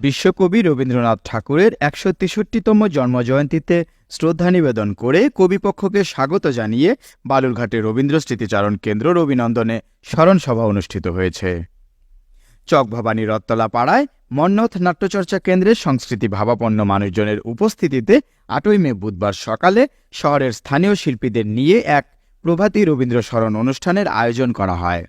বিশ্বকবি রবীন্দ্রনাথ ঠাকুরের একশো তেষট্টিতম জন্মজয়ন্তীতে শ্রদ্ধা নিবেদন করে কবিপক্ষকে স্বাগত জানিয়ে বালুরঘাটে রবীন্দ্র স্মৃতিচারণ কেন্দ্র রবিনন্দনে স্মরণসভা অনুষ্ঠিত হয়েছে। চকভবানী রত্তলা পাড়ায় মন্নথ নাট্যচর্চা কেন্দ্রের সংস্কৃতি ভাবাপন্ন মানুষজনের উপস্থিতিতে আটই মে বুধবার সকালে শহরের স্থানীয় শিল্পীদের নিয়ে এক প্রভাতী রবীন্দ্র স্মরণ অনুষ্ঠানের আয়োজন করা হয়।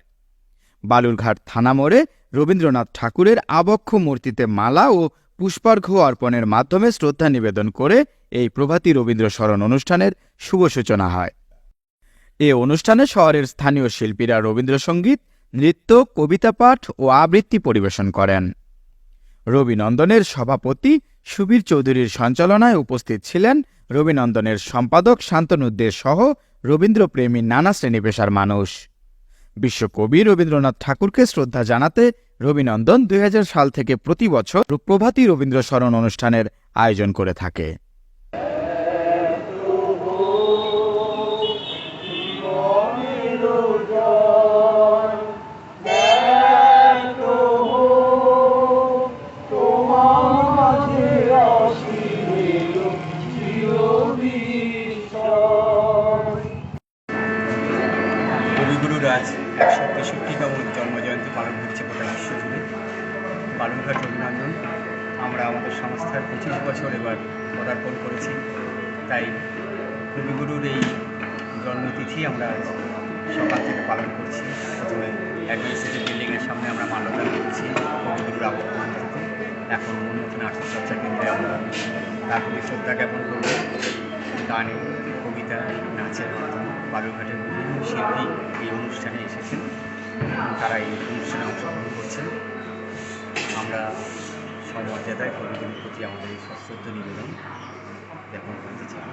বালুরঘাট থানা মোড়ে রবীন্দ্রনাথ ঠাকুরের আবক্ষ মূর্তিতে মালা ও পুষ্পার্ঘ্য অর্পণের মাধ্যমে শ্রদ্ধা নিবেদন করে এই প্রভাতী রবীন্দ্র স্মরণ অনুষ্ঠানের শুভ সূচনা হয়। এ অনুষ্ঠানে শহরের স্থানীয় শিল্পীরা রবীন্দ্রসঙ্গীত, নৃত্য, কবিতা পাঠ ও আবৃত্তি পরিবেশন করেন। রবিনন্দনের সভাপতি সুবীর চৌধুরীর সঞ্চালনায় উপস্থিত ছিলেন রবিনন্দনের সম্পাদক শান্তনুদ্দের সহ রবীন্দ্রপ্রেমী নানা শ্রেণি পেশার মানুষ। বিশ্বকবি রবীন্দ্রনাথ ঠাকুরকে শ্রদ্ধা জানাতে রবিনন্দন দুই হাজার সাল থেকে প্রতি বছর প্রভাতী রবীন্দ্র স্মরণ অনুষ্ঠানের আয়োজন করে থাকে। একশো তেষট্টিতম জন্মজয়ন্তী পালন করছে গোটা বিশ্ব জুড়ে। বালুরঘাট অভিনন্দন আমরা আমাদের সংস্থার পঁচিশ বছর এবার পদার্পণ করেছি। তাই কবিগুরুর এই জন্মতিথি আমরা সকাল থেকে পালন করছি। প্রথমে অ্যাডমিনিস্ট্রেটিভ বিল্ডিংয়ের সামনে আমরা মান্যতা করেছি কবিগুরুর আবর্তমানটিতে এখন উন্নত নাটক চর্চা কেন্দ্রে আমরা তার প্রতি শ্রদ্ধা জ্ঞাপন করব। গানে, কবিতা, নাচের মাধ্যমে বালুরঘাটের বিভিন্ন শিল্পী এই অনুষ্ঠানে তারা এই অনুষ্ঠানে অংশগ্রহণ করছেন। আমরা সমর্যাদায় কবিগুলির প্রতি আমাদের এই সশ্রদ্ধ নিবেদন জ্ঞাপন করতে চাই।